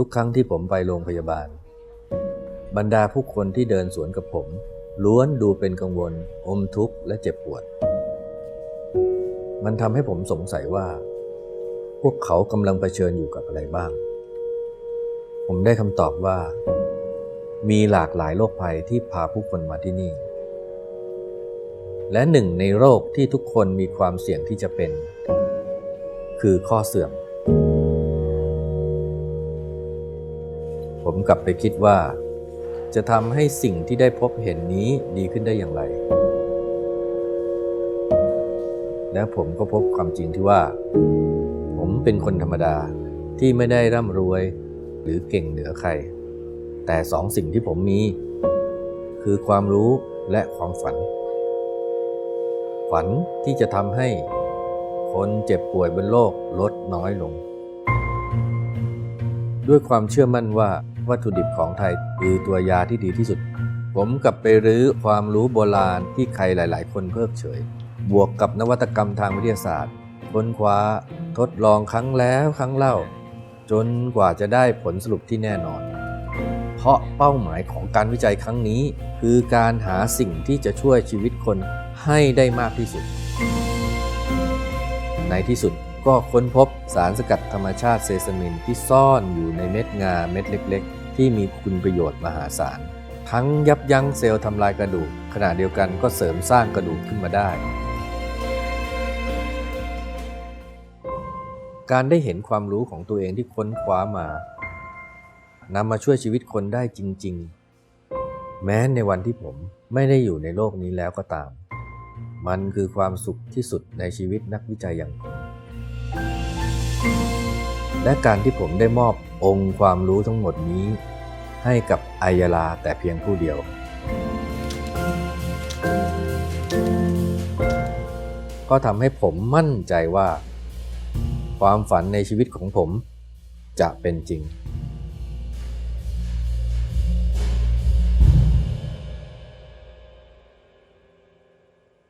ทุกครั้งที่ผมไปโรงพยาบาล บรรดาผู้คนที่เดินสวนกับผม ล้วนดูเป็นกังวล อมทุกข์และเจ็บปวด มันทำให้ผมสงสัยว่า พวกเขากำลังเผชิญอยู่กับอะไรบ้าง ผมได้คำตอบว่า มีหลากหลายโรคภัยที่พาผู้คนมาที่นี่ และหนึ่งในโรคที่ทุกคนมีความเสี่ยงที่จะเป็น คือข้อเสื่อม ผมกลับไปคิดว่า จะทำให้สิ่งที่ได้พบเห็นนี้ดีขึ้นได้อย่างไร และผมก็พบความจริงที่ว่า ผมเป็นคนธรรมดาที่ไม่ได้ร่ำรวยหรือเก่งเหนือใคร แต่สองสิ่งที่ผมมี คือความรู้และความฝัน ฝันที่จะทำให้คนเจ็บป่วยบนโลกลดน้อยลง ด้วยความเชื่อมั่นว่า วัตถุดิบของไทยคือตัวยาที่ดีที่สุด ผมกลับไปรื้อความรู้โบราณที่ใครหลาย ๆ คนเพิกเฉย บวกกับนวัตกรรมทางวิทยาศาสตร์ค้นคว้าทดลองครั้งแล้วครั้งเล่า จนกว่าจะได้ผลสรุปที่แน่นอน เพราะเป้าหมายของการวิจัยครั้งนี้ คือการหาสิ่งที่จะช่วยชีวิตคนให้ได้มากที่สุด ในที่สุด ก็ค้นพบสารสกัดธรรมชาติเซซามินที่ซ่อนอยู่ในเม็ดงาเม็ดเล็ก ๆ ที่มีคุณประโยชน์มหาศาล ทั้งยับยั้งเซลล์ทำลายกระดูก ขณะเดียวกันก็เสริมสร้างกระดูกขึ้นมาได้ การได้เห็นความรู้ของตัวเองที่ค้นคว้ามานำมาช่วยชีวิตคนได้จริง ๆ แม้ในวันที่ผมไม่ได้อยู่ในโลกนี้แล้วก็ตาม มันคือความสุขที่สุดในชีวิตนักวิจัยอย่างผม และการที่ผมได้มอบองค์ความรู้ทั้งหมดนี้ ให้กับไอยาลาแต่เพียงผู้เดียว ก็ทำให้ผมมั่นใจว่า ความฝันในชีวิตของผมจะเป็นจริง